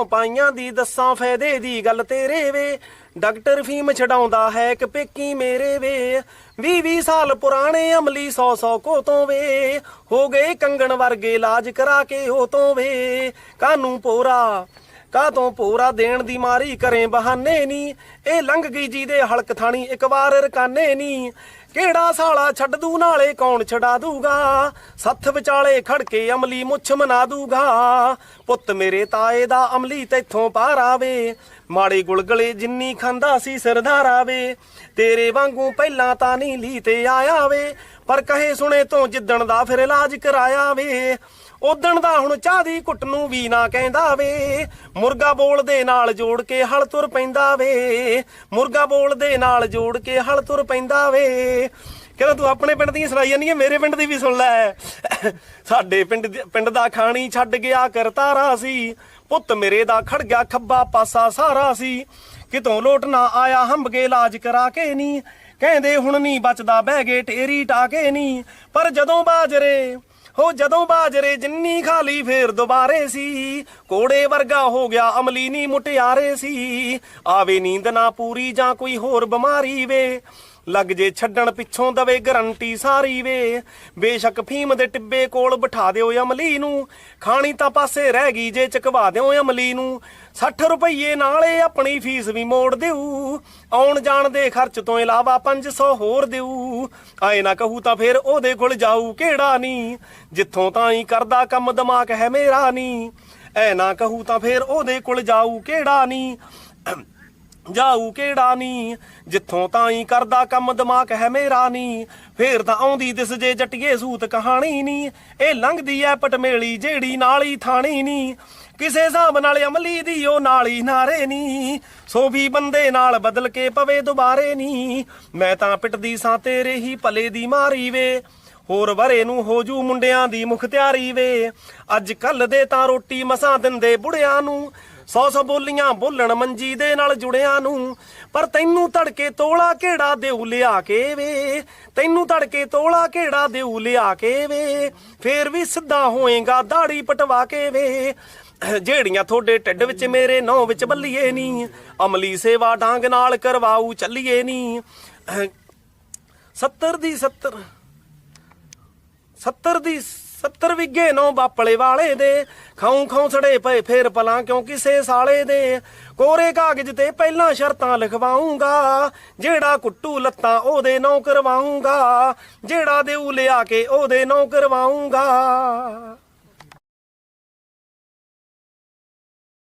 ਨੌ ਪਾਈਆਂ ਦੀ ਦੱਸਾਂ ਫਾਇਦੇ ਦੀ ਗੱਲ ਤੇਰੇ ਵੇ। ਡਾਕਟਰ ਫੀਮ ਛਡਾਉਂਦਾ ਹੈ ਕਿ ਪੇਕੀ ਮੇਰੇ ਵੇ। 20 20 ਸਾਲ ਪੁਰਾਣੇ ਅਮਲੀ 100 100 ਕੋ ਤੋਂ ਵੇ। ਹੋ ਗਏ ਕੰਗਣ ਵਰਗੇ ਇਲਾਜ ਕਰਾ ਕੇ ਹੋ ਤੋਂ ਵੇ। ਕਾਨੂੰ ਪੋਰਾ ਕਾਤੋਂ ਪੂਰਾ ਦੇਣ ਦੀ ਮਾਰੀ ਕਰੇ ਬਹਾਨੇ ਨੀ। ਇਹ ਲੰਘ ਗਈ ਜੀ ਦੇ ਹਲਕ ਥਾਣੀ ਇੱਕ ਵਾਰ ਰਕਾਨੇ ਨੀ। ਕਿਹੜਾ ਸਾਲਾ ਛੱਡ ਦੂ ਨਾਲੇ ਕੌਣ ਛਡਾ ਦੂਗਾ? ਸੱਥ ਵਿਚਾਲੇ ਖੜ ਕੇ ਅਮਲੀ ਮੁੱਛ ਮਨਾ ਦੂਗਾ। ਪੁੱਤ ਮੇਰੇ ਤਾਏ ਦਾ ਅਮਲੀ ਤੈਥੋਂ ਪਾਰ ਆਵੇ। ਮਾੜੇ ਗੁਲਗਲੇ ਜਿੰਨੀ ਖਾਂਦਾ ਸੀ ਸਰਦਾਰ ਆਵੇ ਤੇਰੇ ਵਾਂਗੂ ਪਹਿਲਾਂ ਤਾਂ ਨਹੀਂ ਲੀ ਤੇ ਆਇਆ ਵੇ। ਪਰ ਕਹੇ ਸੁਣੇ ਤੋਂ ਜਿੱਦਣ ਦਾ ਫਿਰ ਇਲਾਜ ਕਰਾਇਆ ਵੇ। ਉਦਣ ਦਾ ਹੁਣ ਚਾਹ ਦੀ ਕੁੱਟ ਨੂੰ ਵੀ ਨਾ ਕਹਿੰਦਾ ਵੇ। ਮੁਰਗਾ ਬੋਲ ਦੇ ਨਾਲ ਜੋੜ ਕੇ ਹਲ ਤੁਰ ਪੈਂਦਾ ਵੇ। ਮੁਰਗਾ ਬੋਲ ਦੇ ਨਾਲ ਜੋੜ ਕੇ ਹਲ ਤੁਰ ਪੈਂਦਾ ਵੇ। ਕਹਿੰਦਾ ਤੂੰ ਆਪਣੇ ਪਿੰਡ ਦੀਆਂ ਸੁਣਾਈ ਜਾਂਦੀ ਹੈ ਮੇਰੇ ਪਿੰਡ ਦੀ ਵੀ ਸੁਣ ਲੈ। ਸਾਡੇ ਪਿੰਡ ਪਿੰਡ ਦਾ ਖਾਣੀ ਛੱਡ ਗਿਆ ਕਰਤਾਰਾ ਸੀ। ਪੁੱਤ ਮੇਰੇ ਦਾ ਖੜ ਗਿਆ ਖੱਬਾ ਪਾਸਾ ਸਾਰਾ ਸੀ। ਕਿਤੋਂ ਲੋਟ ਨਾ ਆਇਆ ਹੰਬਗੇ ਇਲਾਜ ਕਰਾ ਕੇ ਨਹੀਂ ਕਹਿੰਦੇ ਹੁਣ ਨਹੀਂ ਬਚਦਾ ਬਹਿ ਗਏ ਟੇਰੀ ਟਾਕੇ ਨਹੀਂ ਪਰ ਜਦੋਂ ਬਾਜਰੇ ਹੋ ਜਦੋਂ ਬਾਜਰੇ ਜਿੰਨੀ ਖਾਲੀ ਫੇਰ ਦੁਬਾਰੇ ਸੀ। ਕੋੜੇ ਵਰਗਾ ਹੋ ਗਿਆ ਅਮਲੀ ਨੀ ਮੁਟਿਆਰੇ ਸੀ। ਆਵੇ ਨੀਂਦ ਨਾ ਪੂਰੀ ਜਾਂ ਕੋਈ ਹੋਰ ਬਿਮਾਰੀ ਵੇ। ਲੱਗ ਜੇ ਛੱਡਣ ਪਿੱਛੋਂ ਦਵੇ ਗਰੰਟੀ ਸਾਰੀ ਵੇ। ਬੇਸ਼ੱਕ ਫੀਮ ਦੇ ਟਿੱਬੇ ਕੋਲ ਬਿਠਾ ਦਿਓ ਅਮਲੀ ਨੂੰ। ਖਾਣੀ ਤਾਂ ਪਾਸੇ ਰਹਿ ਗਈ ਜੇ ਚਕਵਾ ਦਿਓ ਅਮਲੀ ਨੂੰ। 60 ਰੁਪਏ ਨਾਲੇ ਆਪਣੀ ਫੀਸ ਵੀ ਮੋੜ ਦਿਓ। ਆਉਣ ਜਾਣ ਦੇ ਖਰਚ ਤੋਂ ਇਲਾਵਾ 500 ਹੋਰ ਦਿਓ। ਆਏ ਨਾ ਕਹੂ ਤਾਂ ਫੇਰ ਉਹਦੇ ਕੋਲ ਜਾਊ ਕਿਹੜਾ ਨਹੀਂ ਜਿੱਥੋਂ ਤਾਂ ਹੀ ਕਰਦਾ ਕੰਮ ਦਿਮਾਗ ਹੈ ਮੇਰਾ ਨਹੀਂ ਐ ਨਾ ਕਹੂ ਤਾਂ ਫੇਰ ਉਹਦੇ ਕੋਲ ਜਾਊ ਕਿਹੜਾ ਨਹੀਂ ਜਾਊ ਕਿਹੜਾ ਨੀ? ਜਿੱਥੋਂ ਤਾਂ ਹੀ ਕਰਦਾ ਕੰਮ ਦਿਮਾਗ ਹੈ ਮੇਰਾ ਨੀ। ਫੇਰ ਤਾਂ ਆਉਂਦੀ ਦਿਸ ਜੇ ਜੱਟੀਏ ਸੂਤ ਕਹਾਣੀ ਨੀ। ਇਹ ਲੰਘਦੀ ਐ ਪਟਮੇਲੀ, ਜਿਹੜੀ ਨਾਲੀ ਥਾਣੀ ਨਹੀਂ ਕਿਸੇ ਹਿਸਾਬ ਨਾਲ ਅਮਲੀ ਦੀ ਉਹ ਨਾਲੀ ਨਾਰੇ ਨਹੀਂ ਸੋ ਵੀ ਬੰਦੇ ਨਾਲ ਬਦਲ ਕੇ ਪਵੇ ਦੁਬਾਰੇ ਨੀ। ਮੈਂ ਤਾਂ ਪਿੱਟਦੀ ਸਾਂ ਤੇਰੇ ਹੀ ਭਲੇ ਦੀ ਮਾਰੀ ਵੇ। ਹੋਰ ਵਰੇ ਨੂੰ ਹੋਜੂ ਮੁੰਡਿਆਂ ਦੀ ਮੁਖਤਿਆਰੀ ਵੇ। ਅੱਜ ਕੱਲ ਦੇ ਤਾਂ ਰੋਟੀ ਮਸਾਂ ਦਿੰਦੇ ਬੁੜਿਆਂ ਨੂੰ। ਸੌ ਸੌ ਬੋਲੀਆਂ ਬੋਲਣ ਮੰਜੀ ਦੇ ਨਾਲ ਜੁੜਿਆਂ ਨੂੰ, ਪਰ ਤੈਨੂੰ ਤੜਕੇ ਤੋਲਾ ਕਿਹੜਾ ਦੇਉ ਲਿਆ ਕੇ ਵੇ? ਤੈਨੂੰ ਤੜਕੇ ਤੋਲਾ ਕਿਹੜਾ ਦੇਉ ਲਿਆ ਕੇ ਵੇ? ਫੇਰ ਵੀ ਸਿੱਧਾ ਹੋਏਗਾ ਦਾੜੀ ਪਟਵਾ ਕੇ ਵੇ? ਜਿਹੜੀਆਂ ਤੁਹਾਡੇ ਢਿੱਡ ਵਿੱਚ ਮੇਰੇ ਨੌ ਵਿੱਚ ਬੱਲੀਏ ਨਹੀਂ ਅਮਲੀ ਸੇਵਾ ਡਾਂਗ ਨਾਲ ਕਰਵਾਉ ਚੱਲੀਏ ਨਹੀਂ 70 ਦੀ 70 70 ਦੀ 70 ਵਿਗੇ ਨੌ ਬਾਪਲੇ ਵਾਲੇ ਦੇ। ਖਾਉ ਖਾਉ ਸੜੇ ਪਏ ਫੇਰ ਪਲਾਂ ਕਿਉਂ ਕਿਸੇ ਸਾਲੇ ਦੇ। ਕੋਰੇ ਕਾਗਜ਼ ਤੇ ਪਹਿਲਾਂ ਸ਼ਰਤਾਂ ਲਿਖਵਾਉਂਗਾ, ਜਿਹੜਾ ਕੁੱਟੂ ਲੱਤਾਂ ਉਹਦੇ ਨੌ ਕਰਵਾਉਂਗਾ, ਜਿਹੜਾ ਦੇਉ ਲਿਆ ਕੇ ਉਹਦੇ ਨੌ ਕਰਵਾਉਂਗਾ।